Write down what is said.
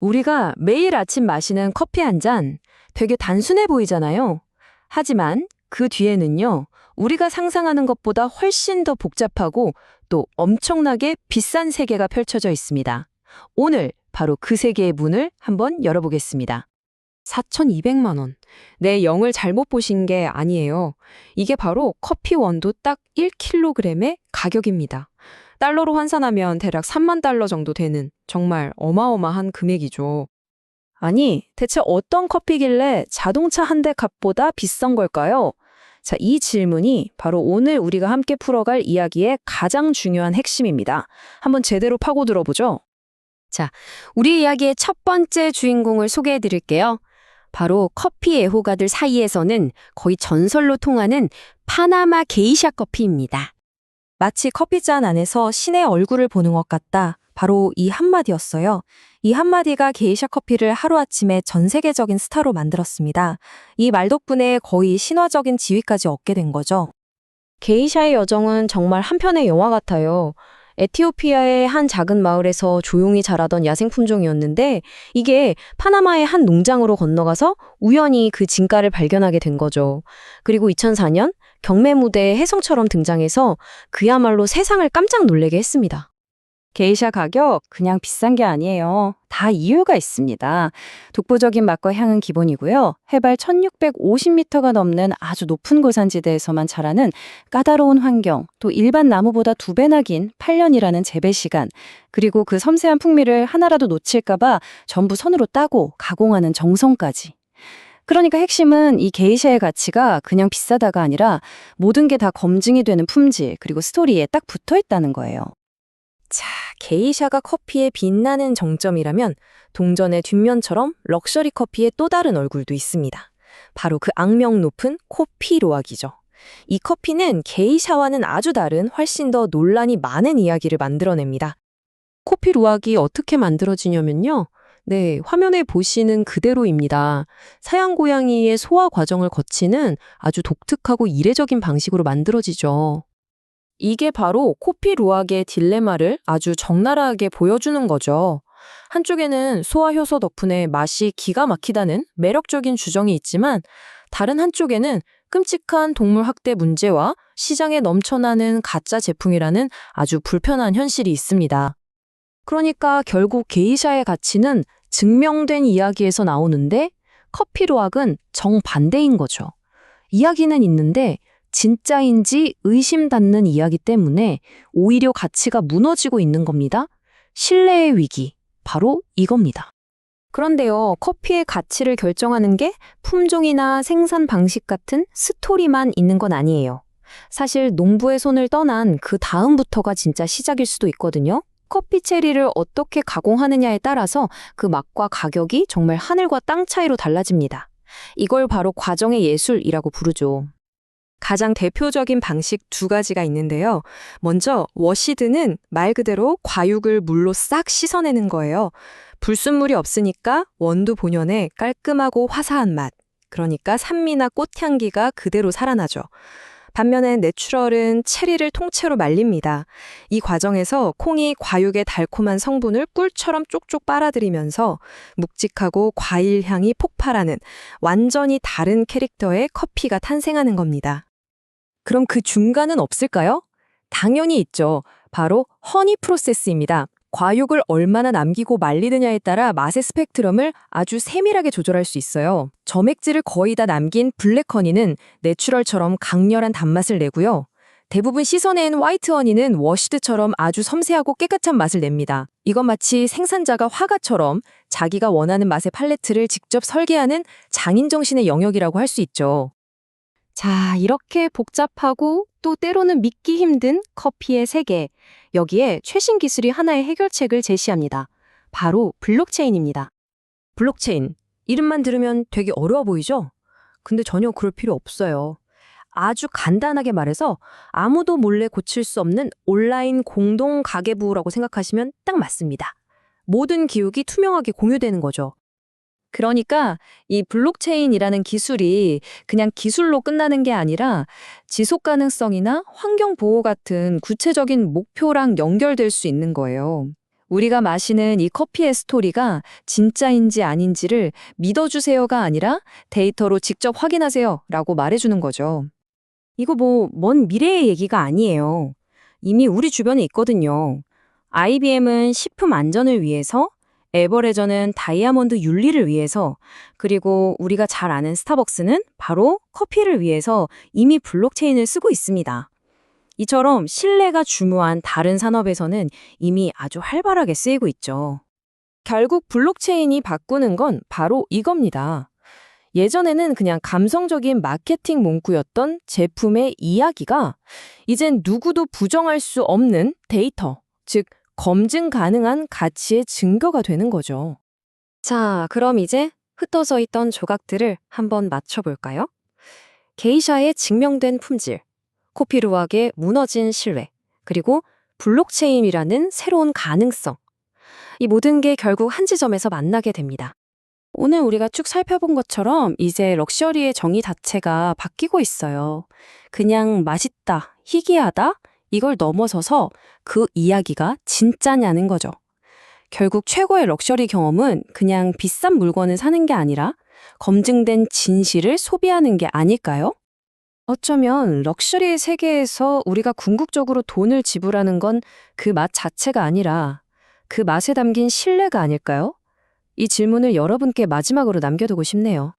우리가 매일 아침 마시는 커피 한 잔 되게 단순해 보이잖아요. 하지만 그 뒤에는요, 우리가 상상하는 것보다 훨씬 더 복잡하고 또 엄청나게 비싼 세계가 펼쳐져 있습니다. 오늘 바로 그 세계의 문을 한번 열어보겠습니다. 4,200만 원. 내 영을 잘못 보신 게 아니에요. 이게 바로 커피 원두 딱 1kg의 가격입니다. 달러로 환산하면 대략 3만 달러 정도 되는 정말 어마어마한 금액이죠. 아니, 대체 어떤 커피길래 자동차 한 대 값보다 비싼 걸까요? 자, 이 질문이 바로 오늘 우리가 함께 풀어갈 이야기의 가장 중요한 핵심입니다. 한번 제대로 파고들어 보죠. 자, 우리 이야기의 첫 번째 주인공을 소개해 드릴게요. 바로 커피 애호가들 사이에서는 거의 전설로 통하는 파나마 게이샤 커피입니다. 마치 커피잔 안에서 신의 얼굴을 보는 것 같다. 바로 이 한마디였어요. 이 한마디가 게이샤 커피를 하루아침에 전 세계적인 스타로 만들었습니다. 이 말 덕분에 거의 신화적인 지위까지 얻게 된 거죠. 게이샤의 여정은 정말 한편의 영화 같아요. 에티오피아의 한 작은 마을에서 조용히 자라던 야생 품종이었는데 이게 파나마의 한 농장으로 건너가서 우연히 그 진가를 발견하게 된 거죠. 그리고 2004년 경매 무대에 혜성처럼 등장해서 그야말로 세상을 깜짝 놀래게 했습니다. 게이샤 가격 그냥 비싼 게 아니에요. 다 이유가 있습니다. 독보적인 맛과 향은 기본이고요. 해발 1650m가 넘는 아주 높은 고산지대에서만 자라는 까다로운 환경, 또 일반 나무보다 두 배나 긴 8년이라는 재배 시간, 그리고 그 섬세한 풍미를 하나라도 놓칠까봐 전부 손으로 따고 가공하는 정성까지. 그러니까 핵심은 이 게이샤의 가치가 그냥 비싸다가 아니라 모든 게 다 검증이 되는 품질, 그리고 스토리에 딱 붙어 있다는 거예요. 자, 게이샤가 커피의 빛나는 정점이라면 동전의 뒷면처럼 럭셔리 커피의 또 다른 얼굴도 있습니다. 바로 그 악명 높은 코피 로악이죠. 이 커피는 게이샤와는 아주 다른 훨씬 더 논란이 많은 이야기를 만들어냅니다. 코피 로악이 어떻게 만들어지냐면요. 네, 화면에 보시는 그대로입니다. 사양 고양이의 소화 과정을 거치는 아주 독특하고 이례적인 방식으로 만들어지죠. 이게 바로 코피 루악의 딜레마를 아주 적나라하게 보여주는 거죠. 한쪽에는 소화 효소 덕분에 맛이 기가 막히다는 매력적인 주정이 있지만 다른 한쪽에는 끔찍한 동물 학대 문제와 시장에 넘쳐나는 가짜 제품이라는 아주 불편한 현실이 있습니다. 그러니까 결국 게이샤의 가치는 증명된 이야기에서 나오는데 커피 루악은 정반대인 거죠. 이야기는 있는데 진짜인지 의심 닫는 이야기 때문에 오히려 가치가 무너지고 있는 겁니다. 신뢰의 위기, 바로 이겁니다. 그런데요, 커피의 가치를 결정하는 게 품종이나 생산 방식 같은 스토리만 있는 건 아니에요. 사실 농부의 손을 떠난 그 다음부터가 진짜 시작일 수도 있거든요. 커피 체리를 어떻게 가공하느냐에 따라서 그 맛과 가격이 정말 하늘과 땅 차이로 달라집니다. 이걸 바로 과정의 예술이라고 부르죠. 가장 대표적인 방식 두 가지가 있는데요. 먼저 워시드는 말 그대로 과육을 물로 싹 씻어내는 거예요. 불순물이 없으니까 원두 본연의 깔끔하고 화사한 맛, 그러니까 산미나 꽃향기가 그대로 살아나죠. 반면에 내추럴은 체리를 통째로 말립니다. 이 과정에서 콩이 과육의 달콤한 성분을 꿀처럼 쪽쪽 빨아들이면서 묵직하고 과일 향이 폭발하는 완전히 다른 캐릭터의 커피가 탄생하는 겁니다. 그럼 그 중간은 없을까요? 당연히 있죠. 바로 허니 프로세스입니다. 과육을 얼마나 남기고 말리느냐에 따라 맛의 스펙트럼을 아주 세밀하게 조절할 수 있어요. 점액질을 거의 다 남긴 블랙 허니는 내추럴처럼 강렬한 단맛을 내고요. 대부분 씻어낸 화이트 허니는 워시드처럼 아주 섬세하고 깨끗한 맛을 냅니다. 이건 마치 생산자가 화가처럼 자기가 원하는 맛의 팔레트를 직접 설계하는 장인 정신의 영역이라고 할 수 있죠. 자, 이렇게 복잡하고 또 때로는 믿기 힘든 커피의 세계. 여기에 최신 기술이 하나의 해결책을 제시합니다. 바로 블록체인입니다. 블록체인. 이름만 들으면 되게 어려워 보이죠? 근데 전혀 그럴 필요 없어요. 아주 간단하게 말해서 아무도 몰래 고칠 수 없는 온라인 공동 가계부라고 생각하시면 딱 맞습니다. 모든 기록이 투명하게 공유되는 거죠. 그러니까 이 블록체인이라는 기술이 그냥 기술로 끝나는 게 아니라 지속 가능성이나 환경 보호 같은 구체적인 목표랑 연결될 수 있는 거예요. 우리가 마시는 이 커피의 스토리가 진짜인지 아닌지를 믿어주세요가 아니라 데이터로 직접 확인하세요 라고 말해주는 거죠. 이거 뭐 먼 미래의 얘기가 아니에요. 이미 우리 주변에 있거든요. IBM은 식품 안전을 위해서, 에버레저는 다이아몬드 윤리를 위해서, 그리고 우리가 잘 아는 스타벅스는 바로 커피를 위해서 이미 블록체인을 쓰고 있습니다. 이처럼 신뢰가 중요한 다른 산업에서는 이미 아주 활발하게 쓰이고 있죠. 결국 블록체인이 바꾸는 건 바로 이겁니다. 예전에는 그냥 감성적인 마케팅 문구였던 제품의 이야기가 이젠 누구도 부정할 수 없는 데이터, 즉 검증 가능한 가치의 증거가 되는 거죠. 자, 그럼 이제 흩어져 있던 조각들을 한번 맞춰볼까요? 게이샤의 증명된 품질, 코피루악의 무너진 신뢰, 그리고 블록체인이라는 새로운 가능성. 이 모든 게 결국 한 지점에서 만나게 됩니다. 오늘 우리가 쭉 살펴본 것처럼 이제 럭셔리의 정의 자체가 바뀌고 있어요. 그냥 맛있다, 희귀하다, 이걸 넘어서서 그 이야기가 진짜냐는 거죠. 결국 최고의 럭셔리 경험은 그냥 비싼 물건을 사는 게 아니라 검증된 진실을 소비하는 게 아닐까요? 어쩌면 럭셔리의 세계에서 우리가 궁극적으로 돈을 지불하는 건 그 맛 자체가 아니라 그 맛에 담긴 신뢰가 아닐까요? 이 질문을 여러분께 마지막으로 남겨두고 싶네요.